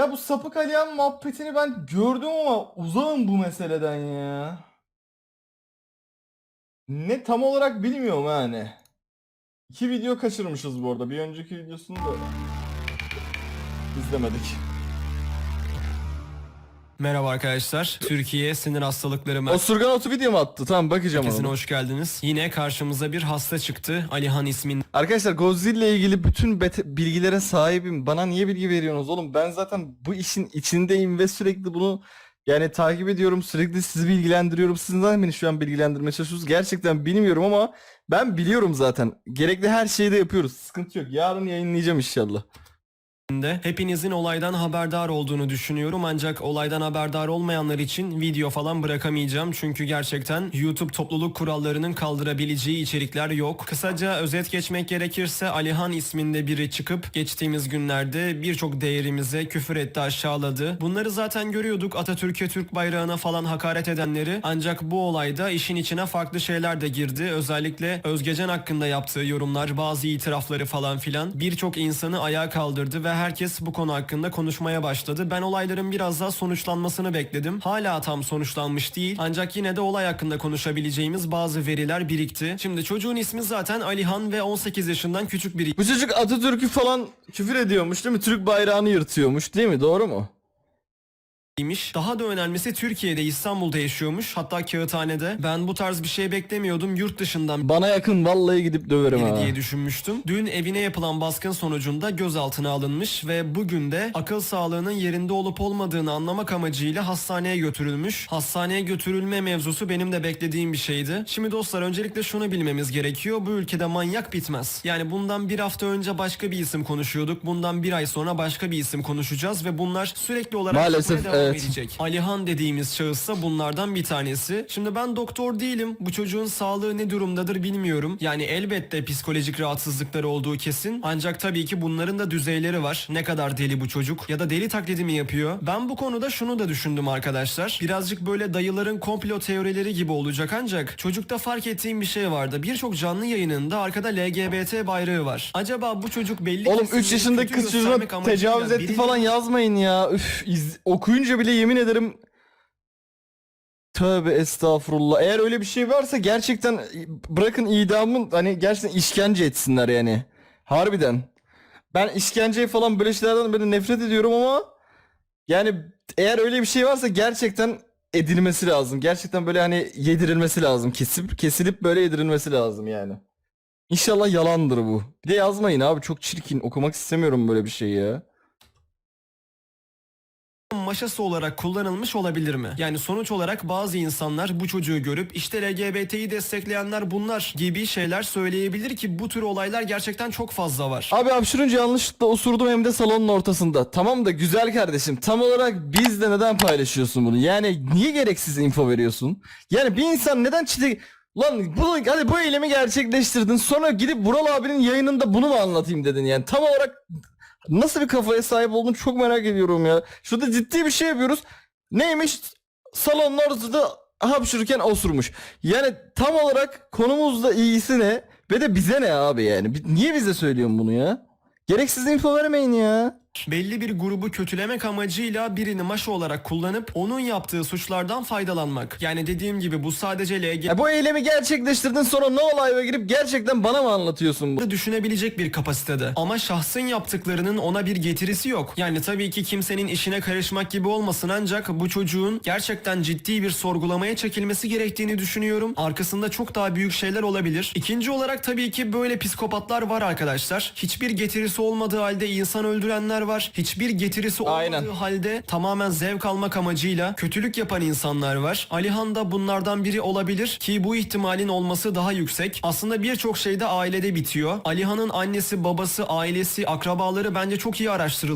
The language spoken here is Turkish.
Ya bu sapık Alihan muhabbetini ben gördüm ama uzağım bu meseleden ya. Ne tam olarak bilmiyorum yani. İki video kaçırmışız bu arada. Bir önceki videosunu da izlemedik. Merhaba arkadaşlar. Türkiye Sinir Hastalıkları Osurgan otu video mu attı? Tamam bakacağım Merkezi'ne ona. hoş geldiniz. Yine karşımıza bir hasta çıktı. Alihan isminde Arkadaşlar Godzilla ile ilgili bütün bete- bilgilere sahibim. Bana niye bilgi veriyorsunuz oğlum? Ben zaten bu işin içindeyim ve sürekli bunu yani takip ediyorum. Sürekli sizi bilgilendiriyorum. Siz neden beni şu an bilgilendirmeye çalışıyorsunuz? Gerçekten bilmiyorum ama ben biliyorum zaten. Gerekli her şeyi de yapıyoruz. Sıkıntı yok. Yarın yayınlayacağım inşallah. Hepinizin olaydan haberdar olduğunu düşünüyorum. Ancak olaydan haberdar olmayanlar için video falan bırakamayacağım. Çünkü gerçekten YouTube topluluk kurallarının kaldırabileceği içerikler yok. Kısaca özet geçmek gerekirse Alihan isminde biri çıkıp geçtiğimiz günlerde birçok değerimize küfür etti aşağıladı. Bunları zaten görüyorduk Atatürk'e Türk bayrağına falan hakaret edenleri. Ancak bu olayda işin içine farklı şeyler de girdi. Özellikle Özgecan hakkında yaptığı yorumlar, bazı itirafları falan filan birçok insanı ayağa kaldırdı ve herkes bu konu hakkında konuşmaya başladı. Ben olayların biraz daha sonuçlanmasını bekledim. Hala tam sonuçlanmış değil. Ancak yine de olay hakkında konuşabileceğimiz bazı veriler birikti. Şimdi çocuğun ismi zaten Alihan ve 18 yaşından küçük biri. Bu çocuk Atatürk'ü falan küfür ediyormuş değil mi? Türk bayrağını yırtıyormuş değil mi? Doğru mu? İyiymiş. Daha da önemlisi Türkiye'de İstanbul'da yaşıyormuş. Hatta kağıthanede. Ben bu tarz bir şey beklemiyordum. Yurt dışından Bana yakın vallahi gidip döverim biri ha. diye düşünmüştüm. Dün evine yapılan baskın sonucunda gözaltına alınmış ve bugün de akıl sağlığının yerinde olup olmadığını anlamak amacıyla hastaneye götürülmüş. Hastaneye götürülme mevzusu benim de beklediğim bir şeydi. Şimdi dostlar öncelikle şunu bilmemiz gerekiyor. Bu ülkede manyak bitmez. Yani bundan bir hafta önce başka bir isim konuşuyorduk. Bundan bir ay sonra başka bir isim konuşacağız ve bunlar sürekli olarak Maalesef, çıkmaya devam evet. edecek. Alihan dediğimiz şahıs bunlardan bir tanesi. Şimdi ben doktor değilim. Bu çocuğun sağlığı ne durumdadır bilmiyorum. Yani elbette psikolojik rahatsızlıkları olduğu kesin. Ancak tabii ki bunların da düzeyleri var. Ne kadar deli bu çocuk ya da deli taklidi mi yapıyor? Ben bu konuda şunu da düşündüm arkadaşlar. Birazcık böyle dayıların komplo teorileri gibi olacak ancak çocukta fark ettiğim bir şey vardı. Birçok canlı yayınında arkada LGBT bayrağı var. Acaba bu çocuk belli Oğlum kesimleri 3 yaşındaki kız çocuğuna tecavüz etti falan yazmayın ya. Üf, iz- okuyunca bile yemin ederim Tövbe estağfurullah. Eğer öyle bir şey varsa gerçekten bırakın idamın hani gerçekten işkence etsinler yani. Harbiden. Ben işkenceyi falan böyle şeylerden böyle nefret ediyorum ama yani eğer öyle bir şey varsa gerçekten edilmesi lazım. Gerçekten böyle hani yedirilmesi lazım. Kesip kesilip böyle yedirilmesi lazım yani. İnşallah yalandır bu. Bir de yazmayın abi çok çirkin. Okumak istemiyorum böyle bir şey ya. Maşası olarak kullanılmış olabilir mi? Yani sonuç olarak bazı insanlar bu çocuğu görüp işte LGBT'yi destekleyenler bunlar gibi şeyler söyleyebilir ki bu tür olaylar gerçekten çok fazla var. Abi hapşırınca yanlışlıkla osurdum hem de salonun ortasında. Tamam da güzel kardeşim tam olarak bizde neden paylaşıyorsun bunu? Yani niye gereksiz info veriyorsun? Yani bir insan neden çite... Lan bunu hadi bu eylemi gerçekleştirdin sonra gidip Vural abinin yayınında bunu mu anlatayım dedin yani tam olarak nasıl bir kafaya sahip olduğunu çok merak ediyorum ya. Şurada ciddi bir şey yapıyoruz. Neymiş? Salonun ortasında hapşırırken osurmuş. Yani tam olarak konumuzla ilgisi ne? Ve de bize ne abi yani? Niye bize söylüyorsun bunu ya? Gereksiz info vermeyin ya. Belli bir grubu kötülemek amacıyla birini maşa olarak kullanıp onun yaptığı suçlardan faydalanmak. Yani dediğim gibi bu sadece LGBT Ya bu eylemi gerçekleştirdin sonra no live'a girip gerçekten bana mı anlatıyorsun bu? düşünebilecek bir kapasitede. Ama şahsın yaptıklarının ona bir getirisi yok. Yani tabii ki kimsenin işine karışmak gibi olmasın ancak bu çocuğun gerçekten ciddi bir sorgulamaya çekilmesi gerektiğini düşünüyorum. Arkasında çok daha büyük şeyler olabilir. İkinci olarak tabii ki böyle psikopatlar var arkadaşlar. Hiçbir getirisi olmadığı halde insan öldürenler var. Hiçbir getirisi olmadığı Aynen. halde tamamen zevk almak amacıyla kötülük yapan insanlar var. Alihan da bunlardan biri olabilir ki bu ihtimalin olması daha yüksek. Aslında birçok şey de ailede bitiyor. Alihan'ın annesi, babası, ailesi, akrabaları bence çok iyi araştırılıyor.